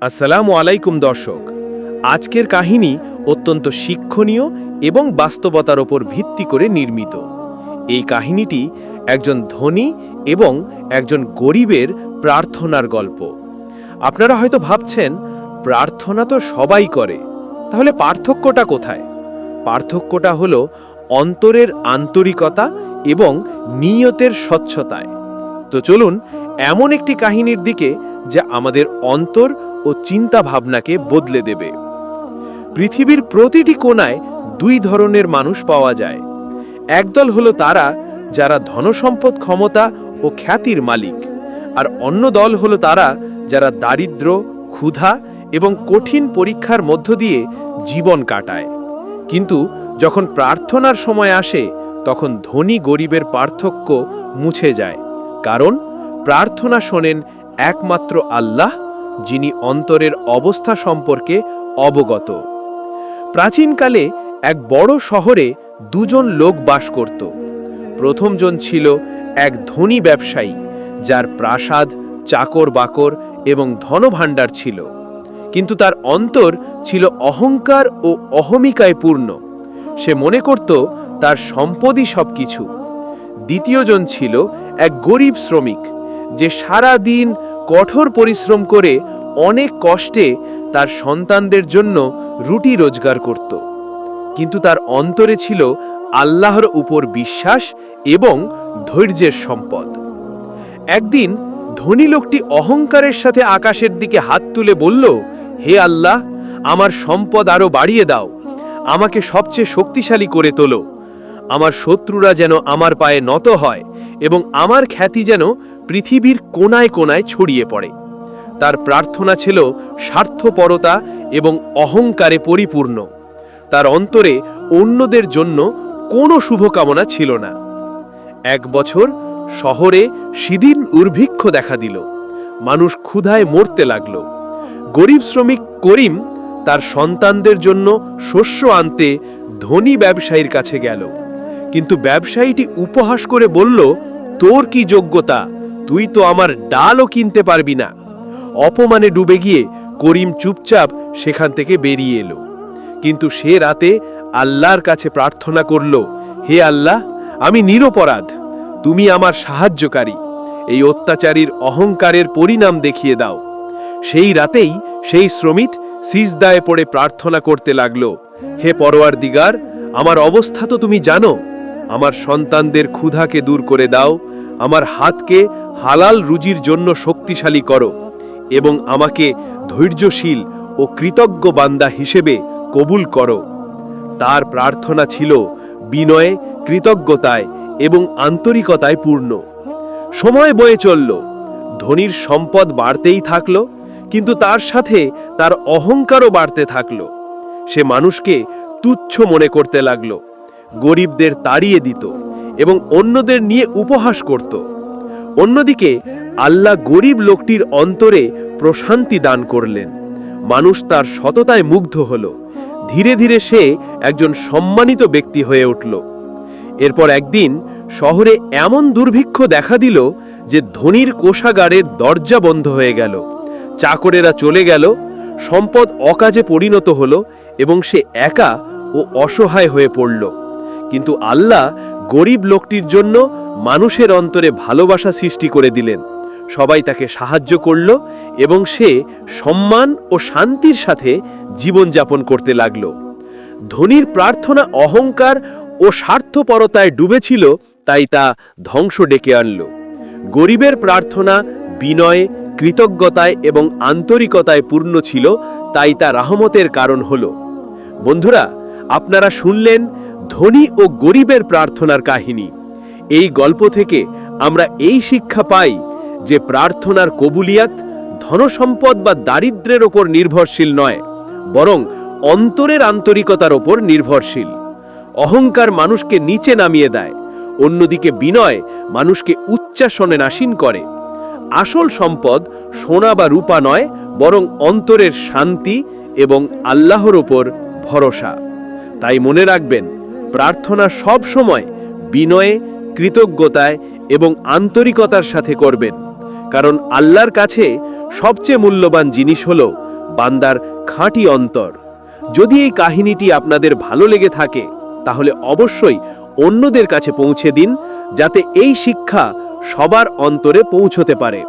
আসসালামু আলাইকুম, দর্শক। আজকের কাহিনী অত্যন্ত শিক্ষণীয় এবং বাস্তবতার ওপর ভিত্তি করে নির্মিত। এই কাহিনীটি একজন ধনী এবং একজন গরিবের প্রার্থনার গল্প। আপনারা হয়তো ভাবছেন, প্রার্থনা তো সবাই করে। তাহলে পার্থক্যটা কোথায়? পার্থক্যটা হলো অন্তরের আন্তরিকতা এবং নিয়তের স্বচ্ছতায়। তো চলুন, এমন একটি কাহিনীর দিকে যা আমাদের অন্তর ও চিন্তা ভাবনাকে বদলে দেবে। পৃথিবীর প্রতিটি কোণায় দুই ধরনের মানুষ পাওয়া যায়। একদল হলো তারা, যারা ধনসম্পদ ক্ষমতা ও খ্যাতির মালিক, আর অন্য দল হলো তারা, যারা দারিদ্র, ক্ষুধা এবং কঠিন পরীক্ষার মধ্য দিয়ে জীবন কাটায়। কিন্তু যখন প্রার্থনার সময় আসে, তখন ধনী গরিবের পার্থক্য মুছে যায়। কারণ প্রার্থনা শোনেন একমাত্র আল্লাহ যিনি অন্তরের অবস্থা সম্পর্কে অবগত। প্রাচীনকালে এক বড় শহরে দুজন লোক বাস করত। প্রথমজন ছিল এক ধনী ব্যবসায়ী, যার প্রাসাদ, চাকর বাকর এবং ধনভাণ্ডার ছিল। কিন্তু তার অন্তর ছিল অহংকার ও অহমিকায় পূর্ণ। সে মনে করত তার সম্পদই সব কিছু দ্বিতীয়জন ছিল এক গরিব শ্রমিক, যে সারা দিন কঠোর পরিশ্রম করে অনেক কষ্টে তার সন্তানদের জন্য রুটি রোজগার করত। কিন্তু তার অন্তরে ছিল আল্লাহর উপর বিশ্বাস এবং ধৈর্যের সম্পদ। একদিন ধনী লোকটি অহংকারের সাথে আকাশের দিকে হাত তুলে বলল, হে আল্লাহ, আমার সম্পদ আরও বাড়িয়ে দাও। আমাকে সবচেয়ে শক্তিশালী করে তোলো। আমার শত্রুরা যেন আমার পায়ে নত হয় এবং আমার খ্যাতি যেন পৃথিবীর কোনায় কোনায় ছড়িয়ে পড়ে। তার প্রার্থনা ছিল স্বার্থপরতা এবং অহংকারে পরিপূর্ণ। তার অন্তরে অন্যদের জন্য কোনো শুভকামনা ছিল না। এক বছর শহরে সিদিন উর্ভিক্ষ দেখা দিল। মানুষ ক্ষুধায় মরতে লাগল। গরিব শ্রমিক করিম তার সন্তানদের জন্য শস্য আনতে ধনী ব্যবসায়ীর কাছে গেল। কিন্তু ব্যবসায়ীটি উপহাস করে বলল, তোর কি যোগ্যতা? তুই তো আমার ডালও কিনতে পারবি না। অপমানে ডুবে গিয়ে করিম চুপচাপ সেখান থেকে বেরিয়ে এলো। কিন্তু সে রাতে আল্লাহর কাছে প্রার্থনা করল, হে আল্লাহ, আমি নিরপরাধ। তুমি আমার সাহায্যকারী। এই অত্যাচারীর অহংকারের পরিণাম দেখিয়ে দাও। সেই রাতেই সেই শ্রমিক সিজদায় পড়ে প্রার্থনা করতে লাগল, হে পরোয়ার দিগার আমার অবস্থা তো তুমি জানো। আমার সন্তানদের ক্ষুধাকে দূর করে দাও। আমার হাতকে হালাল রুজির জন্য শক্তিশালী করো। এবং আমাকে ধৈর্যশীল ও কৃতজ্ঞ বান্দা হিসেবে কবুল করো। তার প্রার্থনা ছিল বিনয়ে কৃতজ্ঞতায় এবং আন্তরিকতায় পূর্ণ। সময় বয়ে চলল। ধনীর সম্পদ বাড়তেই থাকল, কিন্তু তার সাথে তার অহংকারও বাড়তে থাকল। সে মানুষকে তুচ্ছ মনে করতে লাগল, গরিবদের তাড়িয়ে দিত এবং অন্যদের নিয়ে উপহাস করত। অন্যদিকে আল্লাহ গরিব লোকটির অন্তরে প্রশান্তি দান করলেন। মানুষ তার সততায় মুগ্ধ হল। ধীরে ধীরে সে একজন সম্মানিত ব্যক্তি হয়ে উঠল। এরপর একদিন শহরে এমন দুর্ভিক্ষ দেখা দিল যে ধনির কোষাগারের দরজা বন্ধ হয়ে গেল। চাকরেরা চলে গেল, সম্পদ অকাজে পরিণত হল এবং সে একা ও অসহায় হয়ে পড়ল। কিন্তু আল্লাহ গরিব লোকটির জন্য মানুষের অন্তরে ভালোবাসা সৃষ্টি করে দিলেন। সবাই তাকে সাহায্য করল এবং সে সম্মান ও শান্তির সাথে জীবনযাপন করতে লাগল। ধনীর প্রার্থনা অহংকার ও স্বার্থপরতায় ডুবেছিল, তাই তা ধ্বংস ডেকে আনল। গরিবের প্রার্থনা বিনয়ে, কৃতজ্ঞতায় এবং আন্তরিকতায় পূর্ণ ছিল, তাই তা রাহমতের কারণ হল। বন্ধুরা, আপনারা শুনলেন ধনী ও গরিবের প্রার্থনার কাহিনী। এই গল্প থেকে আমরা এই শিক্ষা পাই যে প্রার্থনার কবুলিয়াত ধনসম্পদ বা দারিদ্র্যের ওপর নির্ভরশীল নয়, বরং অন্তরের আন্তরিকতার ওপর নির্ভরশীল। অহংকার মানুষকে নিচে নামিয়ে দেয়, অন্যদিকে বিনয় মানুষকে উচ্চাসনে নাসীন করে। আসল সম্পদ সোনা বা রূপা নয়, বরং অন্তরের শান্তি এবং আল্লাহর ওপর ভরসা। তাই মনে রাখবেন, প্রার্থনা সব সময় বিনয়ে, কৃতজ্ঞতায় এবং আন্তরিকতার সাথে করবেন। কারণ আল্লাহর কাছে সবচেয়ে মূল্যবান জিনিস হল বান্দার খাঁটি অন্তর। যদি এই কাহিনীটি আপনাদের ভালো লেগে থাকে, তাহলে অবশ্যই অন্যদের কাছে পৌঁছে দিন, যাতে এই শিক্ষা সবার অন্তরে পৌঁছতে পারে।